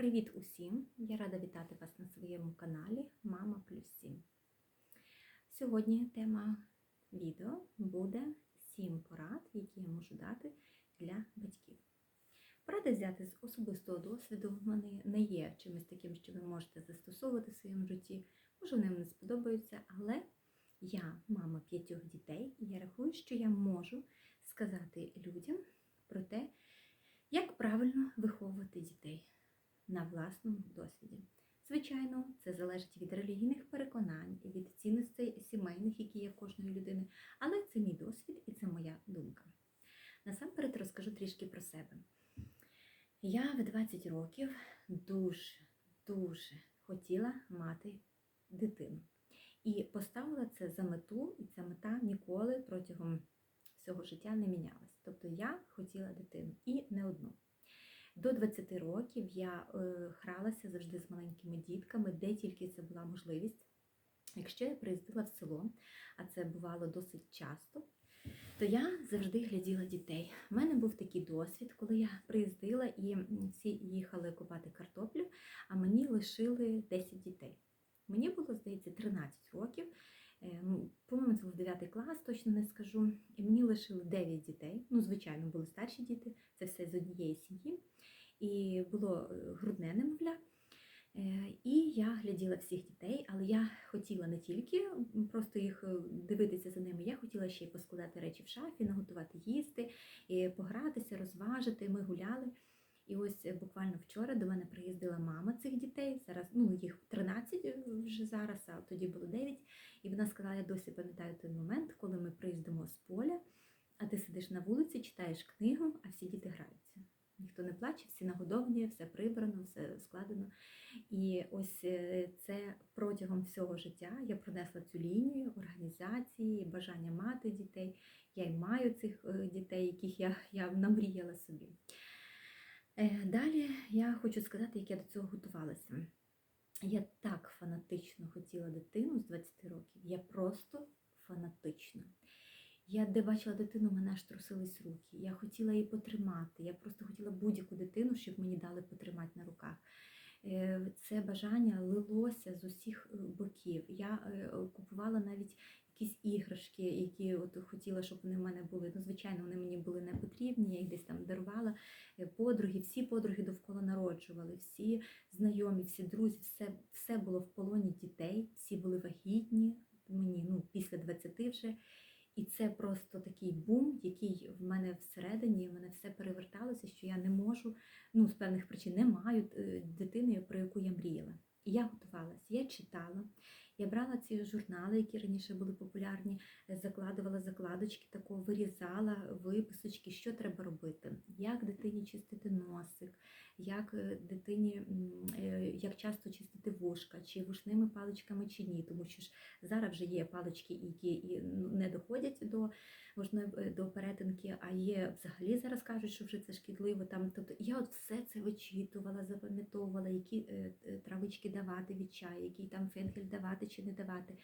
Привіт усім! Я рада вітати вас на своєму каналі Мама плюс 7. Сьогодні тема відео буде 7 порад, які я можу дати для батьків. Поради взяти з особистого досвіду, вони не є чимось таким, що ви можете застосовувати в своєму житті. Може, вони не сподобаються, але я мама п'ятьох дітей, і я рахую, що я можу сказати людям про те, як правильно виховувати дітей на власному досвіді. Звичайно, це залежить від релігійних переконань від цінностей сімейних, які є в кожної людини, але це мій досвід і це моя думка. Насамперед розкажу трішки про себе. Я в 20 років дуже, дуже хотіла мати дитину. І поставила це за мету, і ця мета ніколи протягом всього життя не мінялась. Тобто я хотіла дитину і не одну. До 20 років я е, гралася завжди з маленькими дітками, де тільки це була можливість. Якщо я приїздила в село, а це бувало досить часто, то я завжди гляділа дітей. У мене був такий досвід, коли я приїздила і всі їхали купати картоплю, а мені лишили 10 дітей. Мені було, здається, 13 років. Е, ну, По-моєму, це був 9 клас, точно не скажу. І мені лишили 9 дітей. Ну, звичайно, були старші діти, це все з однієї сім'ї. І було е, грудне немовля. Е, І я гляділа всіх дітей, але я хотіла не тільки просто їх дивитися за ними, я хотіла ще й поскладати речі в шафі, наготувати їсти, і погратися, розважити. Ми гуляли. І ось буквально вчора до мене приїздила мама цих дітей. Зараз ну їх 13 вже зараз, а тоді було 9. І вона сказала: я досі пам'ятаю той момент, коли ми приїздимо з поля, а ти сидиш на вулиці, читаєш книгу, а всі діти граються. Ніхто не плаче, всі нагодовані, все прибрано, все складено. І ось це протягом всього життя я пронесла цю лінію організації, бажання мати дітей. Я й маю цих дітей, яких я, я намріяла собі. Далі я хочу сказати, як я до цього готувалася. Я так фанатично хотіла дитину з 20 років. Я просто фанатична. Я де бачила дитину, мене аж трусились руки. Я хотіла її потримати. Я просто хотіла будь-яку дитину, щоб мені дали потримати на руках. Це бажання лилося з усіх е, боків. Я е, купувала навіть якісь іграшки, які от хотіла, щоб вони в мене були. Ну, звичайно, вони мені були не потрібні, я їх десь там дарувала. Е, подруги, всі подруги довкола народжували, всі знайомі, всі друзі, все все було в полоні дітей, всі були вагітні, мені ну, після 20 вже. І це просто такий бум, який в мене всередині, в мене все переверталося, що я не можу, ну, з певних причин не маю е, дитини, про яку я мріяла. І я готувалася, я читала, я брала ці журнали, які раніше були популярні, закладувала закладочки, такого вирізала виписочки, що треба робити, як дитині чистити носик, як е, дитині, е, як часто чистити вушка, чи вушними паличками, чи ні. Тому що ж зараз вже є палички, які ну, не доходять до е, до перетинки, а є взагалі зараз кажуть, що вже це шкідливо. Там, тобто я от все це вичитувала, запам'ятовувала, які травички давати від чаю, який там фенхель давати чи не давати.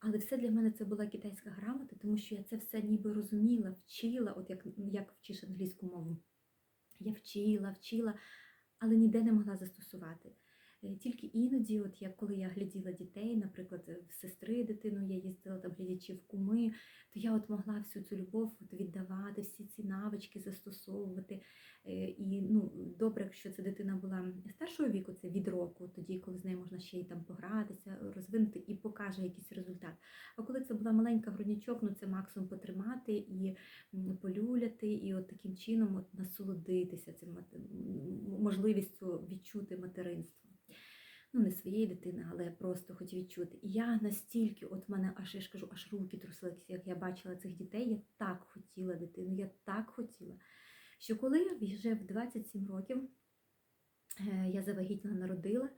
Але все для мене це була китайська грамота, тому що я це все ніби розуміла, вчила, от як як вчиш англійську мову. Я вчила, вчила, але ніде не могла застосувати. Е, тільки іноді, от як коли я гляділа дітей, наприклад, в сестри дитину я їздила там глядячи в куми, то я от могла всю цю любов от віддавати, всі ці навички застосовувати. Е, і ну, добре, якщо ця дитина була старшого віку, це від року, тоді, коли з нею можна ще й там погратися, розвинути і покаже якийсь результат. А коли це була маленька грудничок, ну це максимум потримати і полюляти, і от таким чином от насолодитися цим можливістю відчути материнство ну не своєї дитини, але просто хоч відчути. І я настільки, от мене аж я ж кажу, аж руки трусилися, як я бачила цих дітей, я так хотіла дитину, я так хотіла. Що коли вже в 27 років е, я завагітніла, народила,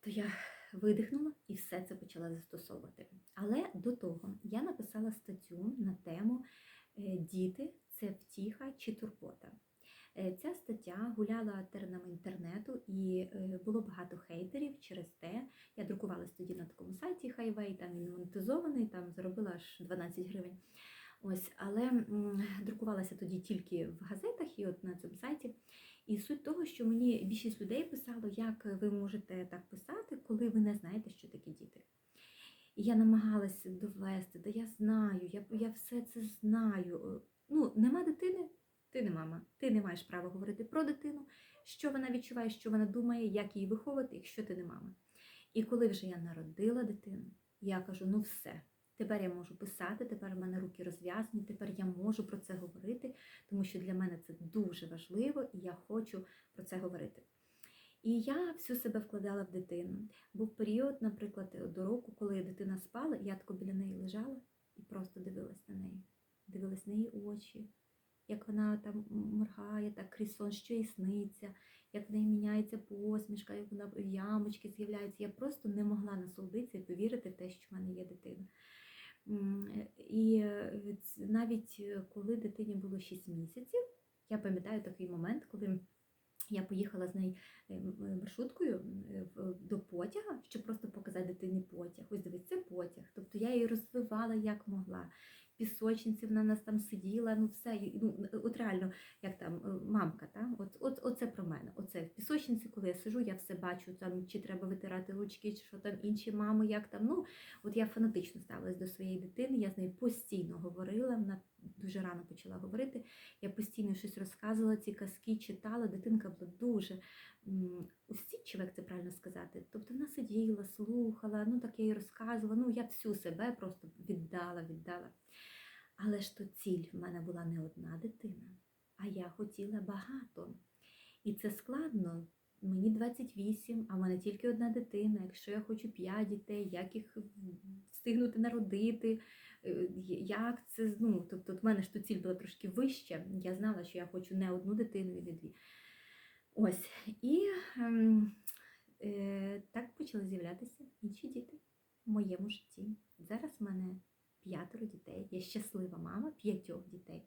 то я видихнула і все це почала застосовувати. Але до того я написала статтю на тему е, Діти це втіха чи турбота. Е, ця стаття гуляла теренами інтернету і е, було багато хейтерів через те. Я друкувалась тоді на такому сайті Highway, там він монетизований, там заробила аж 12 гривень. Ось, Але друкувалася тоді тільки в газетах і от на цьому сайті. І суть того, що мені більшість людей писало, як ви можете так писати, коли ви не знаєте, що такі діти. І я намагалася довести, да я знаю, я, я все це знаю. Ну, нема дитини, ти не мама, ти не маєш права говорити про дитину, що вона відчуває, що вона думає, як її виховувати, якщо ти не мама. І коли вже я народила дитину, я кажу: ну все, тепер я можу писати, тепер в мене руки розв'язані, тепер я можу про це говорити, тому що для мене це дуже важливо, і я хочу про це говорити. І я всю себе вкладала в дитину. Був період, наприклад, до року, коли дитина спала, я тако біля неї лежала і просто дивилась на неї, дивилась на її очі, як вона там моргає, так крізь сон, що їй сниться, як в неї міняється посмішка, як вона ямочки з'являються. Я просто не могла насолодитися і повірити в те, що в мене є дитина. І е, навіть е, коли дитині було 6 місяців, я пам'ятаю такий момент, коли я поїхала з нею е, маршруткою до потяга, щоб просто показати дитині потяг. Ось дивись, це потяг. Тобто я її розвивала як могла пісочниці, вона нас там сиділа, ну все, ну, от реально, як там е, мамка, та? От, от, оце про мене. Оце в пісочниці, коли я сижу, я все бачу, там, чи треба витирати ручки, чи що там інші мами, як там. Ну, От я фанатично ставилась до своєї дитини, я з нею постійно говорила, вона дуже рано почала говорити. Я постійно щось розказувала, ці казки читала. Дитинка була дуже усідчива, як це правильно сказати. Тобто вона сиділа, слухала, ну так я їй розказувала. Ну, я всю себе просто віддала, віддала. Але ж то ціль в мене була не одна дитина, а я хотіла багато. І це складно. Мені 28, а в мене тільки одна дитина. Якщо я хочу 5 дітей, як їх встигнути народити, е, як це ну, тобто в мене ж то ціль була трошки вища. Я знала, що я хочу не одну дитину і не дві. Ось. І ем, е, так почали з'являтися інші діти в моєму житті. Зараз в мене п'ятеро дітей. Я щаслива мама п'ятьох дітей.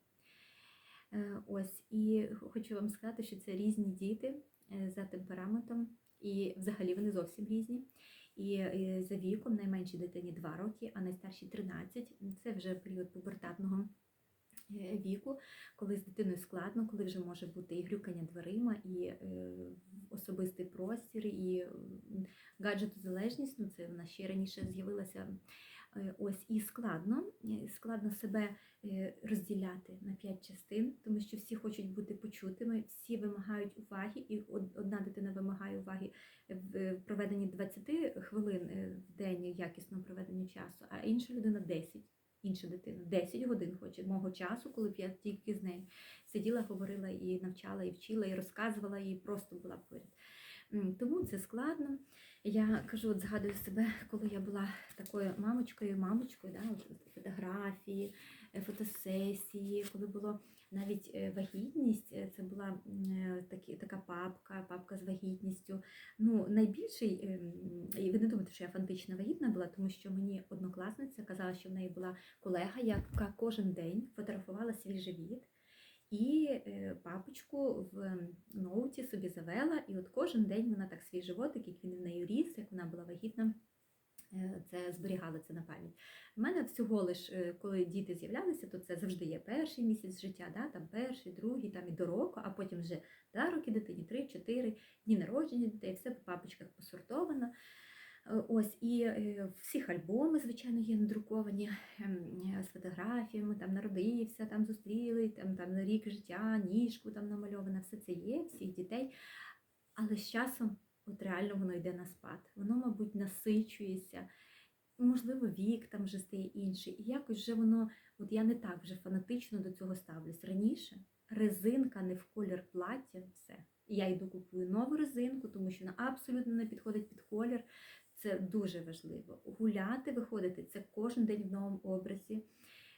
Е, ось, і хочу вам сказати, що це різні діти е, за темпераментом, і взагалі вони зовсім різні. І за віком найменшій дитині 2 роки, а найстаршій 13. Це вже період пубертатного е, віку, коли з дитиною складно, коли вже може бути і грюкання дверима, і особистий простір, і гаджетозалежність. Ну, це вона ще раніше з'явилася ось і складно, е, складно себе е, розділяти на п'ять частин, тому що всі хочуть бути почутими, всі вимагають уваги, і одна дитина вимагає уваги в проведенні 20 хвилин в день якісного проведення часу, а інша людина 10. Інша дитина 10 годин хоче мого часу, коли б я тільки з нею сиділа, говорила і навчала, і вчила, і розказувала, і просто була поряд. Тому це складно. Я кажу, от згадую себе, коли я була такою мамочкою, мамочкою, да, от фотографії, е, фотосесії, коли було навіть е, вагітність, е, це була такі, така папка, папка з вагітністю. Ну, найбільший, ем, і ви не думаєте, що я фантична вагітна була, тому що мені однокласниця казала, що в неї була колега, яка кожен день фотографувала свій живіт. І е, папочку в ноуті собі завела, і от кожен день вона так свій животик, як він в неї ріс, як вона була вагітна, е, це зберігала це на пам'ять. У мене всього лиш, е, коли діти з'являлися, то це завжди є перший місяць життя, да, там перший, другий, там і до року, а потім вже да, роки дитині, три-чотири, дні народження дітей, все по папочках посортовано. Е, ось і е, всіх альбоми, звичайно, є надруковані ем, з фотографіями, там народився, там зустріли, там там рік життя, ніжку там намальована, все це є, всіх дітей. Але з часом от реально воно йде на спад. Воно, мабуть, насичується. Можливо, вік там вже стає інший. І якось вже воно, от я не так вже фанатично до цього ставлюсь. Раніше резинка не в колір плаття, все. Я йду купую нову резинку, тому що вона абсолютно не підходить під колір. Це дуже важливо. Гуляти, виходити це кожен день в новому образі.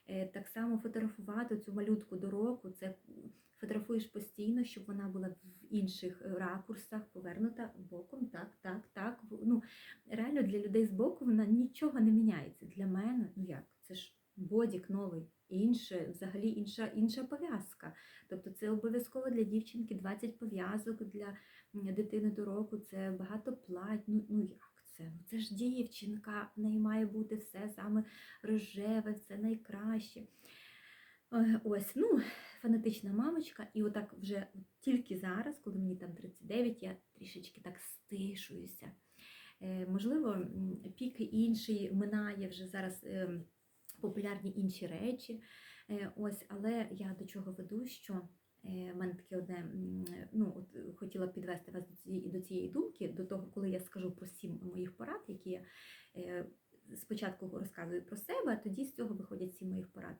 Е, так само фотографувати цю малютку до року, це фотографуєш постійно, щоб вона була в інших ракурсах, повернута боком. Так, так, так. Ну, Реально для людей з боку вона нічого не міняється. Для мене, ну як, це ж бодік новий, інше, взагалі інша інша пов'язка. Тобто це обов'язково для дівчинки 20 пов'язок, для дитини до року, це багато плать. Ну, ну як? Ну, це ж дівчинка, в неї має бути все саме рожеве, все найкраще. Е, Ось, ну, фанатична мамочка, і отак вже тільки зараз, коли мені там 39, я трішечки так стишуюся. Е, Можливо, пік інший минає вже зараз ем, популярні інші речі. Е, Ось, але я до чого веду, що е, в мене таке одне, ну, от е, хотіла підвести вас до цієї, до цієї думки, до того, коли я скажу про сім моїх порад, які я е, спочатку розказую про себе, а тоді з цього виходять сім моїх порад.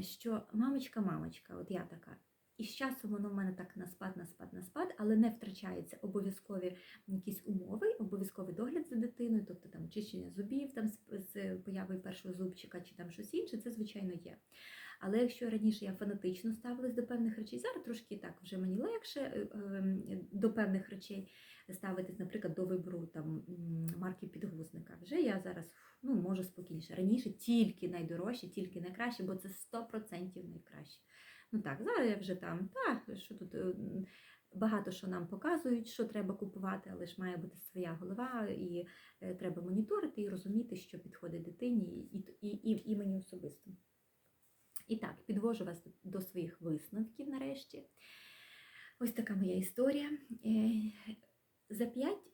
Що мамочка, мамочка, от я така. І з часом воно в мене так на спад, на спад, на спад, але не втрачаються обов'язкові якісь умови, обов'язковий догляд за дитиною, тобто там чищення зубів там з появою першого зубчика чи там щось інше, це звичайно є. Але якщо раніше я фанатично ставилась до певних речей, зараз трошки так вже мені легше е, е, до певних речей ставитись, наприклад, до вибору там марки підгузника. Вже я зараз ну, можу спокійніше. Раніше тільки найдорожче, тільки найкраще, бо це 100% найкраще. Ну так, зараз я вже там, та, що тут е, багато що нам показують, що треба купувати, але ж має бути своя голова, і е, треба моніторити і розуміти, що підходить дитині і, і, і, і мені особисто. І так, підвожу вас до- своїх висновків нарешті. Ось така моя історія. Е, За п'ять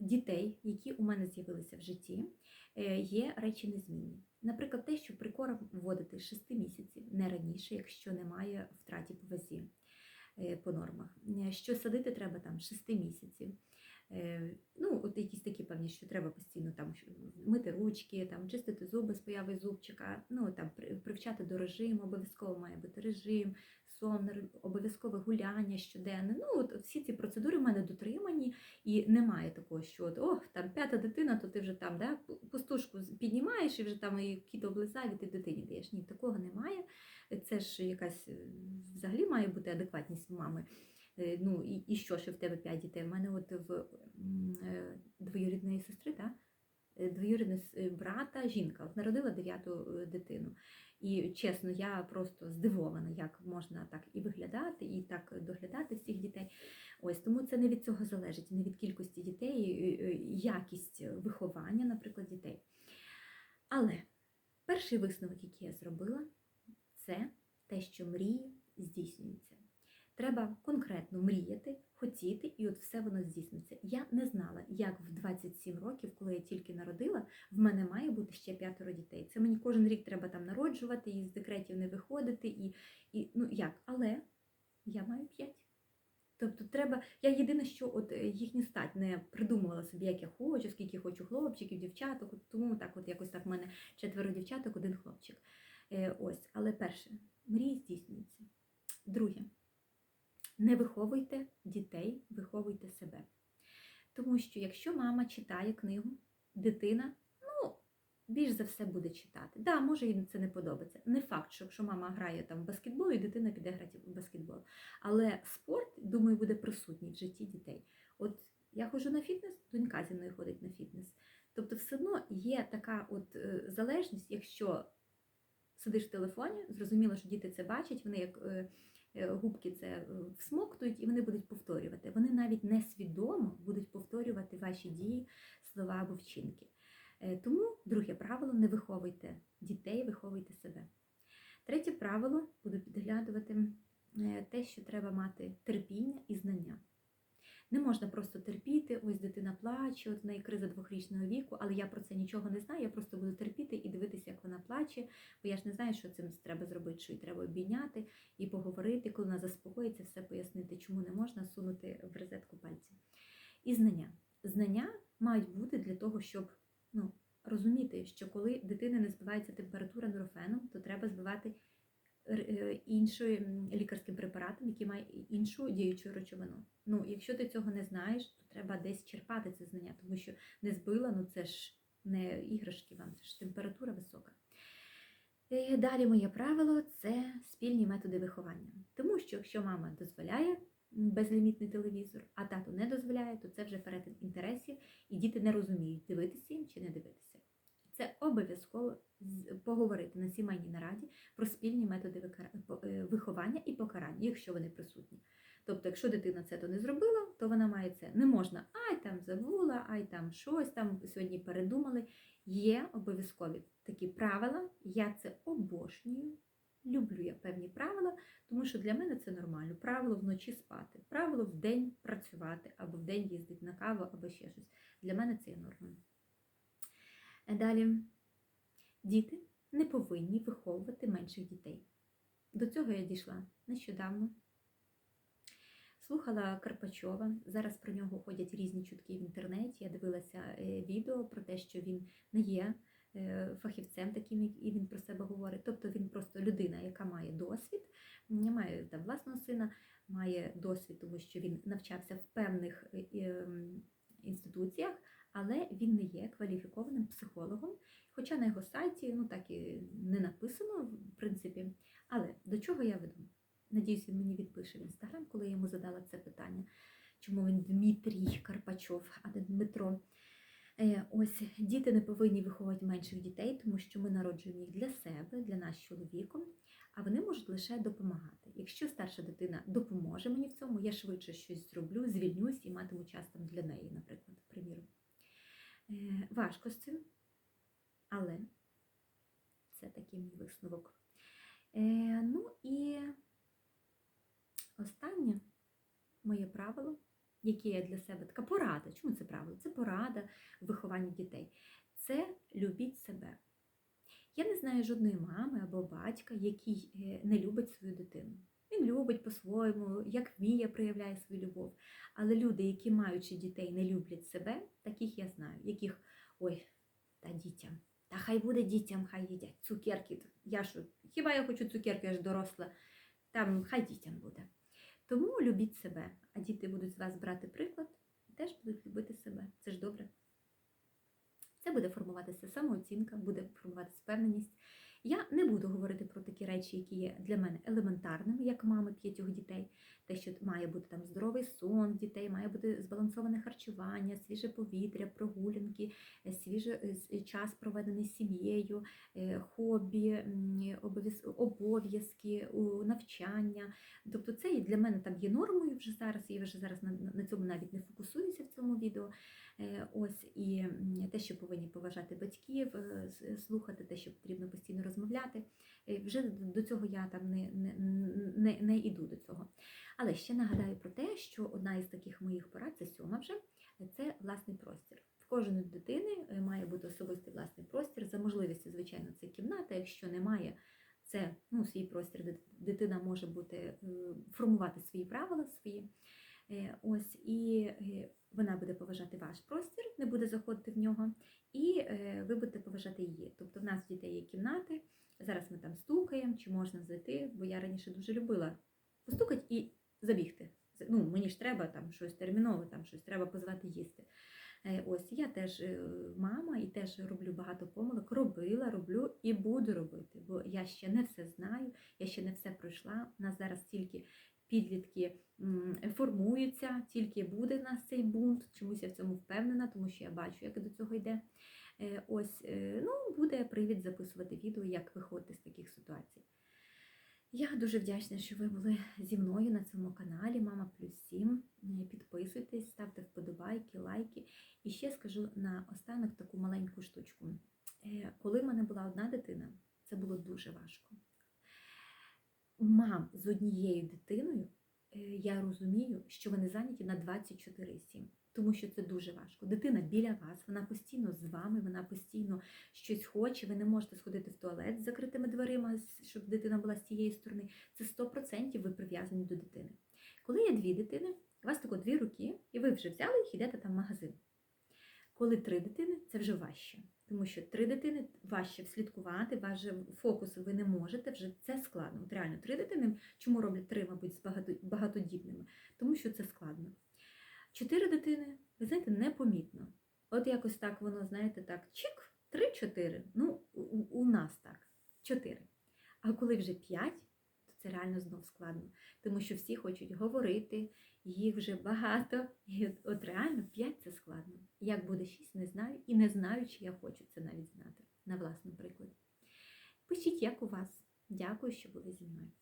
дітей, які у мене з'явилися в житті, е, є речі незмінні. Наприклад, те, що прикорм вводити з 6 місяців, не раніше, якщо немає втраті по вазі е, по нормах. Що садити треба там 6 місяців. Е, Ну, от якісь такі певні, що треба постійно там мити ручки, там чистити зуби з появи зубчика, ну там при- привчати до режиму, обов'язково має бути режим, сон, обов'язкове гуляння щоденне. Ну, от всі ці процедури в мене дотримані, і немає такого, що от, ох, там п'ята дитина, то ти вже там да, пустушку піднімаєш і вже там і кіт облизає, і ти дитині даєш. Ні, такого немає. Це ж якась е, взагалі має бути адекватність мами. Е, Ну і, і що, що в тебе п'ять дітей? У мене от в е, двоюрідної сестри, да? е, е, брата, жінка, от народила дев'яту дитину. І чесно, я просто здивована, як можна так і виглядати, і так доглядати всіх дітей. Ось тому це не від цього залежить, не від кількості дітей, якість виховання, наприклад, дітей. Але перший висновок, який я зробила, це те, що мрії здійснюються. Треба конкретно мріяти, хотіти, і от все воно здійсниться. Я не знала, як в 27 років, коли я тільки народила, в мене має бути ще п'ятеро дітей. Це мені кожен рік треба там народжувати, і з декретів не виходити, і, і ну як, але я маю п'ять. Тобто треба, я єдине, що от е, їхню стать не придумувала собі, як я хочу, скільки хочу хлопчиків, дівчаток, тому так от якось так в мене четверо дівчаток, один хлопчик. Е, ось, але перше, мрії здійснюються. Не виховуйте дітей, виховуйте себе. Тому що якщо мама читає книгу, дитина, ну, більш за все буде читати. Да, може їй це не подобається. Не факт, що якщо мама грає там в баскетбол, і дитина піде грати в баскетбол. Але спорт, думаю, буде присутній в житті дітей. От я ходжу на фітнес, донька зі мною ходить на фітнес. Тобто, все одно є така от е, залежність, якщо сидиш в телефоні, зрозуміло, що діти це бачать, вони як е, губки це е, всмоктують і вони будуть повторювати. Вони навіть несвідомо будуть повторювати ваші дії, слова або вчинки. Е, Тому друге правило не виховуйте дітей, виховуйте себе. Третє правило буду підглядувати е, те, що треба мати терпіння і знання. Не можна просто терпіти, ось дитина плаче, от в неї криза двохрічного віку, але я про це нічого не знаю. Я просто буду терпіти і дивитися, як вона плаче, бо я ж не знаю, що цим треба зробити, що їй треба обійняти і поговорити, коли вона заспокоїться, все пояснити, чому не можна сунути в розетку пальці. І знання. Знання мають бути для того, щоб ну, розуміти, що коли дитини не збивається температура нурофеном, то треба збивати іншим лікарським препаратом, який має іншу діючу речовину. Ну, якщо ти цього не знаєш, то треба десь черпати це знання, тому що не збила, ну це ж не іграшки вам, це ж температура висока. Е, Далі моє правило це спільні методи виховання. Тому що якщо мама дозволяє безлімітний телевізор, а тато не дозволяє, то це вже перетин інтересів, і діти не розуміють, дивитися їм чи не дивитися. Це обов'язково поговорити на сімейній нараді про спільні методи е, виховання і покарання, якщо вони присутні. Тобто, якщо дитина це то не зробила, то вона має це. Не можна, ай там забула, ай там щось там сьогодні передумали. Є обов'язкові такі правила, я це обожнюю. люблю я певні правила, тому що для мене це нормально. Правило вночі спати, правило вдень працювати, або вдень їздити на каву, або ще щось. Для мене це є нормою. Далі, діти не повинні виховувати менших дітей. До цього я дійшла нещодавно. Слухала Карпачова. Зараз про нього ходять різні чутки в інтернеті. Я дивилася е, відео про те, що він не є е, фахівцем, таким, і він про себе говорить. Тобто він просто людина, яка має досвід, не має власного сина, має досвід, тому що він навчався в певних е, ем, інституціях, але він не є кваліфікованим психологом. Хоча на його сайті ну так і не написано, в принципі. Але до чого я веду? Надіюсь, він мені відпише в інстаграм, коли я йому задала це питання, чому він Карпачов, а Дмитро. Е, Ось діти не повинні виховувати менших дітей, тому що ми народжуємо їх для себе, для нас чоловіком, а вони можуть лише допомагати. Якщо старша дитина допоможе мені в цьому, я швидше щось зроблю, звільнюсь і матиму час там для неї, наприклад, приміром. Е, Важко з цим, але це такий мій висновок. Е, Ну і останнє моє правило, яке я для себе така порада. Чому це правило? Це порада в вихованні дітей. Це любіть себе. Я не знаю жодної мами або батька, який е, не любить свою дитину. Він любить по-своєму, як вміє, проявляє свою любов. Але люди, які маючи дітей, не люблять себе, таких я знаю, яких ой, та дітям. Та хай буде дітям, хай їдять цукерки. Я що, хіба я хочу цукерки, я ж доросла, там хай дітям буде. Тому любіть себе, а діти будуть з вас брати приклад і теж будуть любити себе. Це ж добре. Це буде формуватися самооцінка, буде формуватися впевненість. Я не буду говорити про такі речі, які є для мене елементарними, як мами п'ятьох дітей. Те, що має бути там здоровий сон дітей, має бути збалансоване харчування, свіже повітря, прогулянки, е, свіжий е, час проведений сім'єю, е, хобі, обов'язки, навчання. Тобто це для мене там є нормою вже зараз. Я вже зараз на, цьому навіть не фокусуюся в цьому відео. Е, Ось і те, що повинні поважати батьків, е, слухати те, що потрібно постійно розмовляти. Е, Вже до цього я там не, не, не, не йду до цього. Але ще нагадаю про те, що одна із таких моїх порад, це сьома вже, це власний простір. В кожної дитини е, має бути особистий власний простір. За можливістю, звичайно, це кімната. Якщо немає, це ну, свій простір, дитина може бути е, формувати свої правила свої. Е, Ось і вона буде поважати ваш простір, не буде заходити в нього, і ви будете поважати її. Тобто в нас в дітей є кімнати. Зараз ми там стукаємо, чи можна зайти, бо я раніше дуже любила постукати і забігти. Ну, мені ж треба там щось термінове, там щось треба позвати їсти. Е, Ось я теж е, мама і теж роблю багато помилок. Робила, роблю і буду робити, бо я ще не все знаю, я ще не все пройшла. У нас зараз тільки підлітки формуються, тільки буде в нас цей бунт. Чомусь я в цьому впевнена, тому що я бачу, як до цього йде. Е, Ось, ну, буде привід записувати відео, як виходити з таких ситуацій. Я дуже вдячна, що ви були зі мною на цьому каналі Мама Плюс 7. Е, Підписуйтесь, ставте вподобайки, лайки. І ще скажу на останок таку маленьку штучку. Е, Коли в мене була одна дитина, це було дуже важко. Мам з однією дитиною, е, я розумію, що вони зайняті на 24-7, тому що це дуже важко. Дитина біля вас, вона постійно з вами, вона постійно щось хоче, ви не можете сходити в туалет з закритими дверима, щоб дитина була з тієї сторони. Це 100% ви прив'язані до дитини. Коли є дві дитини, у вас тако дві руки, і ви вже взяли їх, йдете там в магазин. Коли три дитини, це вже важче. Тому що три дитини важче вслідкувати, ваш фокус ви не можете, вже це складно. От реально, три дитини, чому роблять три, мабуть, з багатодітними? Тому що це складно. Чотири дитини, ви знаєте, непомітно. От якось так воно, знаєте, так, чик, три-чотири. Ну, у, у нас так, чотири. А коли вже п'ять, це реально знов складно. Тому що всі хочуть говорити, їх вже багато. І от, реально 5 це складно. Як буде шість, не знаю. І не знаю, чи я хочу це навіть знати на власному прикладі. Пишіть, як у вас. Дякую, що були зі мною.